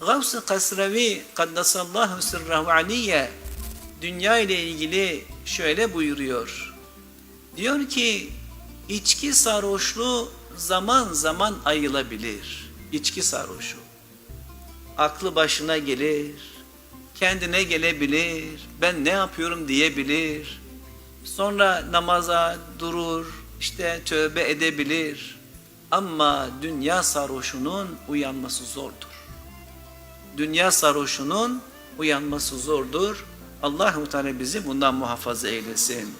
Gavs-ı Kasravi Kaddasallahu sırrahu aliyye dünya ile ilgili şöyle buyuruyor. Diyor ki içki sarhoşluğu zaman zaman ayılabilir. İçki sarhoşu. Aklı başına gelir, kendine gelebilir, ben ne yapıyorum diyebilir. Sonra namaza durur, işte tövbe edebilir. Ama dünya sarhoşunun uyanması zordur. Dünya sarhoşunun uyanması zordur. Allahu Teala bizi bundan muhafaza eylesin.